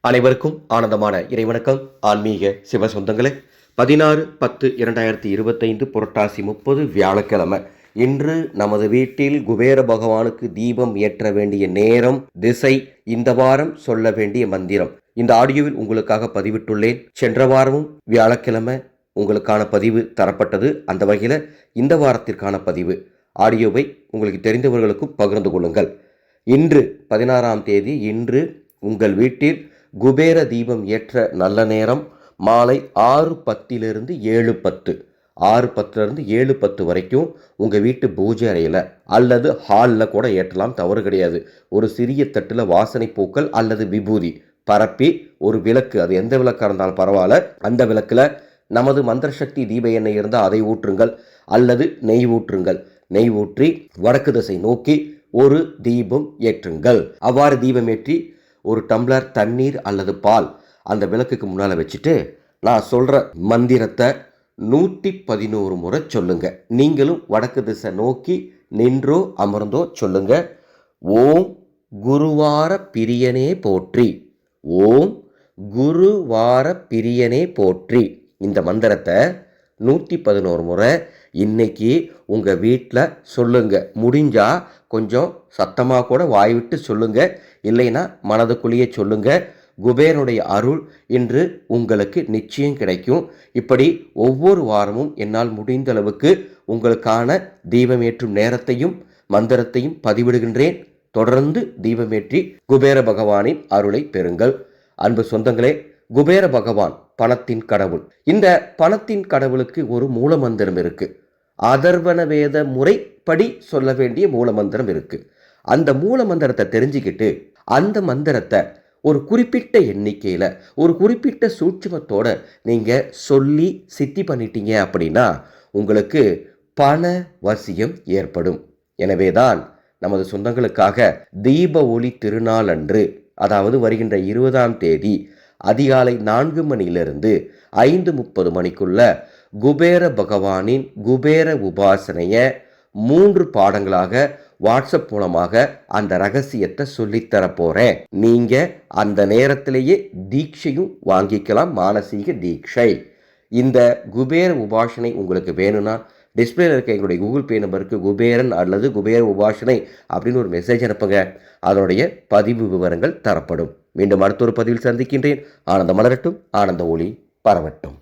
அனைவருக்கும் ஆனந்தமான இறைவணக்கம். ஆன்மீக சிவ சொந்தங்களே பதினாறு பத்து இரண்டாயிரத்தி இருபத்தைந்து புரட்டாசி முப்பது வியாழக்கிழமை. இன்று நமது வீட்டில் குபேர பகவானுக்கு தீபம் ஏற்ற வேண்டிய நேரம் திசை இந்த வாரம் சொல்ல வேண்டிய மந்திரம். இந்த ஆடியோவில் உங்களுக்காக பதிவிட்டுள்ளேன். சென்ற வாரமும் வியாழக்கிழமை உங்களுக்கான பதிவு தரப்பட்டது. அந்த வகையில் இந்த வாரத்திற்கான பதிவு. ஆடியோவை உங்களுக்கு தெரிந்தவர்களுக்கும் பகிர்ந்து கொள்ளுங்கள். இன்று பதினாறாம் தேதி இன்று உங்கள் வீட்டில் குபேர தீபம் ஏற்ற நல்ல நேரம் மாலை ஆறு பத்திலிருந்து ஏழு பத்து. ஆறு பத்துலேருந்து ஏழு பத்து வரைக்கும் உங்கள் வீட்டு பூஜை அறையில் அல்லது ஹாலில் கூட ஏற்றலாம் தவறு கிடையாது. ஒரு சிறிய தட்டில் வாசனை பூக்கள் அல்லது விபூதி பரப்பி ஒரு விளக்கு அது எந்த விளக்காக இருந்தாலும் பரவாயில்ல. அந்த விளக்கில் நமது மந்திர சக்தி தீப எண்ணெய் இருந்தால் அதை ஊற்றுங்கள் அல்லது நெய் ஊற்றுங்கள். நெய் ஊற்றி வடக்கு திசை நோக்கி ஒரு தீபம் ஏற்றுங்கள். அவ்வாறு தீபம் ஏற்றி ஒரு டம்ளர் தண்ணீர் அல்லது பால் அந்த விளக்குக்கு முன்னால் வச்சுட்டு நான் சொல்கிற மந்திரத்தை நூற்றி பதினோரு முறை சொல்லுங்கள் நீங்களும் வடக்கு திசை நோக்கி நின்றோ அமர்ந்தோ சொல்லுங்கள் ஓம் குருவார பிரியனே போற்றி. ஓம் குருவார பிரியனே போற்றி. இந்த மந்திரத்தை நூற்றி பதினோரு முறை இன்னைக்கு உங்கள் வீட்டில் சொல்லுங்கள் முடிஞ்சால் கொஞ்சம் சத்தமாக கூட வாய் விட்டு சொல்லுங்க. இல்லைன்னா மனதுக்குள்ளேயே சொல்லுங்க. குபேரனுடைய அருள் இன்று உங்களுக்கு நிச்சயம் கிடைக்கும். இப்படி ஒவ்வொரு வாரமும் என்னால் முடிந்த அளவுக்கு உங்களுக்கான தீபமேற்றும் நேரத்தையும் மந்திரத்தையும் பதிவிடுகின்றேன். தொடர்ந்து தீபமேற்றி குபேர பகவானின் அருளை பெறுங்கள். அன்பு சொந்தங்களே குபேர பகவான் பணத்தின் கடவுள். இந்த பணத்தின் கடவுளுக்கு ஒரு மூல மந்திரம் இருக்குது அதர்வன வேத முறைப்படி சொல்ல வேண்டிய மூல மந்திரம் இருக்கு. அந்த மூல மந்திரத்தை தெரிஞ்சுக்கிட்டு அந்த மந்திரத்தை ஒரு குறிப்பிட்ட எண்ணிக்கையில் ஒரு குறிப்பிட்ட சூட்சுமத்தோட நீங்கள் சொல்லி சித்தி பண்ணிட்டீங்க அப்படின்னா உங்களுக்கு பண வசியம் ஏற்படும். எனவே தான் நமது சொந்தங்களுக்காக தீப ஒளி திருநாள் அன்று அதாவது வருகின்ற இருபதாம் தேதி அதிகாலை நான்கு மணியிலிருந்து ஐந்து முப்பது மணிக்குள்ள குபேர பகவானின் குபேர உபாசனையை மூன்று பாடங்களாக வாட்ஸ்அப் மூலமாக அந்த ரகசியத்தை சொல்லித்தர போகிறேன் நீங்கள் அந்த நேரத்திலேயே தீட்சையும் வாங்கிக்கலாம் மானசீக தீட்சை. இந்த குபேர உபாசனை உங்களுக்கு வேணும்னா டிஸ்பிளேல இருக்க எங்களுடைய கூகுள் பே நம்பருக்கு குபேரன் அல்லது குபேர உபாசனை அப்படின்னு ஒரு மெசேஜ் அனுப்புங்க. அதனுடைய பதிவு விவரங்கள் தரப்படும். மீண்டும் அடுத்த ஒரு பதிவில் சந்திக்கின்றேன். ஆனந்த மலரட்டும் ஆனந்த ஒளி பரவட்டும்.